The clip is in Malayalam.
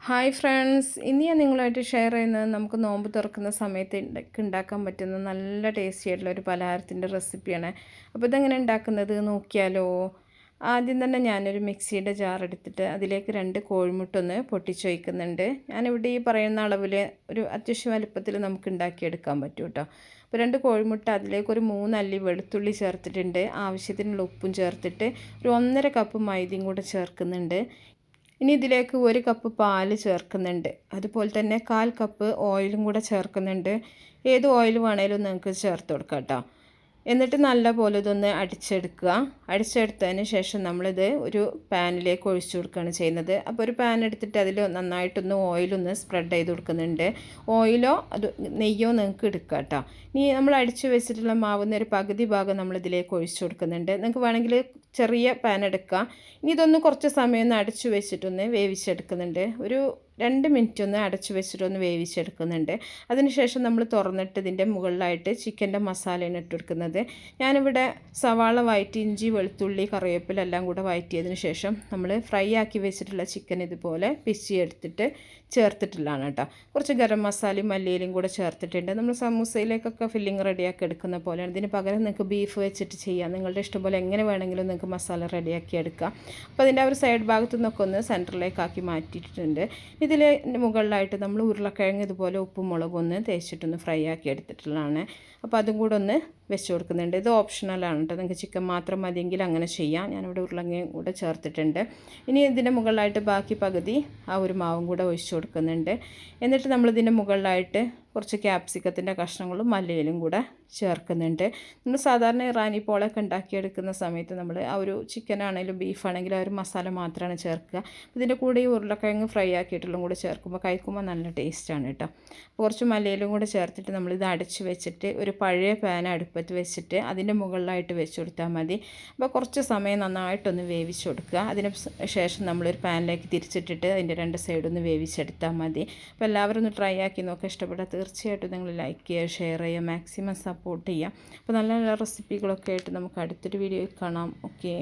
ഹായ് ഫ്രണ്ട്സ് ഇന്ന് ഞാൻ നിങ്ങളുമായിട്ട് ഷെയർ ചെയ്യുന്നത് നമുക്ക് നോമ്പ് തുറക്കുന്ന സമയത്ത് ഉണ്ടാക്കാൻ പറ്റുന്ന നല്ല ടേസ്റ്റി ആയിട്ടുള്ള ഒരു പലഹാരത്തിന്റെ റെസിപ്പിയാണ് അപ്പോൾ ഇതെങ്ങനെ ഉണ്ടാക്കുന്നത് നോക്കിയാലോ? ആദ്യം തന്നെ ഞാനൊരു മിക്സിയുടെ ജാർ എടുത്തിട്ട് അതിലേക്ക് രണ്ട് കോഴിമുട്ടൊന്ന് പൊട്ടിച്ച് വയ്ക്കുന്നുണ്ട് ഞാനിവിടെ ഈ പറയുന്ന അളവിൽ ഒരു അത്യാവശ്യം വലുപ്പത്തിൽ നമുക്ക് ഉണ്ടാക്കിയെടുക്കാൻ പറ്റും കേട്ടോ. അപ്പോൾ രണ്ട് കോഴിമുട്ട അതിലേക്ക് ഒരു മൂന്നല്ലി വെളുത്തുള്ളി ചേർത്തിട്ടുണ്ട്. ആവശ്യത്തിനുള്ള ഉപ്പും ചേർത്തിട്ട് ഒരു ഒന്നര കപ്പ് മൈദയും കൂടെ ചേർക്കുന്നുണ്ട്. ഇനി ഇതിലേക്ക് ഒരു കപ്പ് പാൽ ചേർക്കുന്നുണ്ട്. അതുപോലെ തന്നെ കാൽ കപ്പ് ഓയിലും കൂടെ ചേർക്കുന്നുണ്ട്. ഏത് ഓയിൽ വേണേലും നിങ്ങൾക്ക് ചേർത്ത് കൊടുക്കാം കേട്ടോ എന്നിട്ട് നല്ലപോലെ ഇതൊന്ന് അടിച്ചെടുക്കുക. അടിച്ചെടുത്തതിന് ശേഷം നമ്മളിത് ഒരു പാനിലേക്ക് ഒഴിച്ചു കൊടുക്കുകയാണ് ചെയ്യുന്നത്. അപ്പോൾ ഒരു പാൻ എടുത്തിട്ട് അതിൽ നന്നായിട്ടൊന്ന് ഓയിലൊന്ന് സ്പ്രെഡ് ചെയ്ത് കൊടുക്കുന്നുണ്ട്. ഓയിലോ അത് നെയ്യോ നിങ്ങൾക്ക് എടുക്കുക കേട്ടോ. ഇനി നമ്മൾ അടിച്ചു വെച്ചിട്ടുള്ള മാവുന്ന ഒരു പകുതി ഭാഗം നമ്മളിതിലേക്ക് ഒഴിച്ചു കൊടുക്കുന്നുണ്ട്. നിങ്ങൾക്ക് വേണമെങ്കിൽ ചെറിയ പാൻ എടുക്കാം. ഇനി ഇതൊന്ന് കുറച്ച് സമയം ഒന്ന് അടിച്ചു വെച്ചിട്ടൊന്ന് വേവിച്ചെടുക്കുന്നുണ്ട്. ഒരു രണ്ട് മിനിറ്റ് ഒന്ന് അടച്ചു വെച്ചിട്ട് ഒന്ന് വേവിച്ചെടുക്കുന്നുണ്ട്. അതിനുശേഷം നമ്മൾ തുറന്നിട്ട് ഇതിന്റെ മുകളിലായിട്ട് ചിക്കന്റെ മസാലയാണ് ഇട്ട് കൊടുക്കുന്നത് ഞാനിവിടെ സവാള വയറ്റി ഇഞ്ചി വെളുത്തുള്ളി കറിവേപ്പില എല്ലാം കൂടെ വയറ്റിയതിന് ശേഷം നമ്മൾ ഫ്രൈ ആക്കി വെച്ചിട്ടുള്ള ചിക്കൻ ഇതുപോലെ പിച്ചി എടുത്തിട്ട് ചേർത്തിട്ടുള്ളതാണ് കേട്ടോ. കുറച്ച് ഗരം മസാലയും മല്ലിയിലും കൂടെ ചേർത്തിട്ടുണ്ട്. നമ്മൾ സമൂസയിലേക്കൊക്കെ ഫില്ലിങ് റെഡിയാക്കി എടുക്കുന്ന പോലെയാണ്. ഇതിന് പകരം നിങ്ങൾക്ക് ബീഫ് വെച്ചിട്ട് ചെയ്യാം. നിങ്ങളുടെ ഇഷ്ടം പോലെ എങ്ങനെ വേണമെങ്കിലും നിങ്ങൾക്ക് മസാല റെഡിയാക്കി എടുക്കാം. അപ്പോൾ അതിന്റെ ആ ഒരു സൈഡ് ഭാഗത്തു നിന്നൊക്കെ ഒന്ന് സെന്ററിലേക്കാക്കി മാറ്റിയിട്ടുണ്ട്. ഇതിൽ മുകളിലായിട്ട് നമ്മൾ ഉരുളക്കിഴങ്ങ് ഇതുപോലെ ഉപ്പും മുളകും ഒന്ന് തേച്ചിട്ടൊന്ന് ഫ്രൈ ആക്കി എടുത്തിട്ടുള്ളതാണ്. അപ്പോൾ അതും കൂടെ ഒന്ന് വെച്ച് കൊടുക്കുന്നുണ്ട്. ഇത് ഓപ്ഷണലാണ് കേട്ടോ നിങ്ങൾക്ക് ചിക്കൻ മാത്രം മതിയെങ്കിൽ അങ്ങനെ ചെയ്യാം. ഞാനിവിടെ ഉരുളങ്ങയും കൂടെ ചേർത്തിട്ടുണ്ട്. ഇനി ഇതിന്റെ മുകളിലായിട്ട് ബാക്കി പകുതി ആ ഒരു മാവും കൂടെ ഒഴിച്ചു കൊടുക്കുന്നുണ്ട്. എന്നിട്ട് നമ്മളിതിന്റെ മുകളിലായിട്ട് കുറച്ച് ക്യാപ്സിക്കത്തിന്റെ കഷ്ണങ്ങളും മല്ലിയിലും കൂടെ ചേർക്കുന്നുണ്ട്. നമ്മൾ സാധാരണ ഇറാനി പോളൊക്കെ ഉണ്ടാക്കിയെടുക്കുന്ന സമയത്ത് നമ്മൾ ആ ഒരു ചിക്കൻ ആണെങ്കിലും ബീഫ് ആണെങ്കിലും ആ ഒരു മസാല മാത്രമാണ് ചേർക്കുക. ഇതിന്റെ കൂടെ ഈ ഉരുളക്കിഴങ്ങ് ഫ്രൈ ആക്കിയിട്ടുള്ളതും കൂടെ ചേർക്കുമ്പോൾ കഴിക്കുമ്പോൾ നല്ല ടേസ്റ്റാണ് കേട്ടോ കുറച്ച് മല്ലിയിലും കൂടെ ചേർത്തിട്ട് നമ്മളിത് അടച്ച് വെച്ചിട്ട് ഒരു പഴയ പാൻ അടുപ്പത്ത് വെച്ചിട്ട് അതിന്റെ മുകളിലായിട്ട് വെച്ച് കൊടുത്താൽ മതി. അപ്പോൾ കുറച്ച് സമയം നന്നായിട്ടൊന്ന് വേവിച്ച് കൊടുക്കുക. അതിന് ശേഷം നമ്മളൊരു പാനിലേക്ക് തിരിച്ചിട്ടിട്ട് അതിന്റെ രണ്ട് സൈഡൊന്ന് വേവിച്ചെടുത്താൽ മതി. അപ്പോൾ എല്ലാവരും ഒന്ന് ട്രൈ ആക്കി നോക്കുക. ഇഷ്ടപ്പെട്ടാൽ തീർച്ചയായിട്ടും നിങ്ങൾ ലൈക്ക് ചെയ്യുക ഷെയർ ചെയ്യുക മാക്സിമം സപ്പോർട്ട് ചെയ്യുക. അപ്പോൾ നല്ല നല്ല റെസിപ്പികളൊക്കെ ആയിട്ട് നമുക്ക് അടുത്തൊരു വീഡിയോയിൽ കാണാം. ഓക്കെ.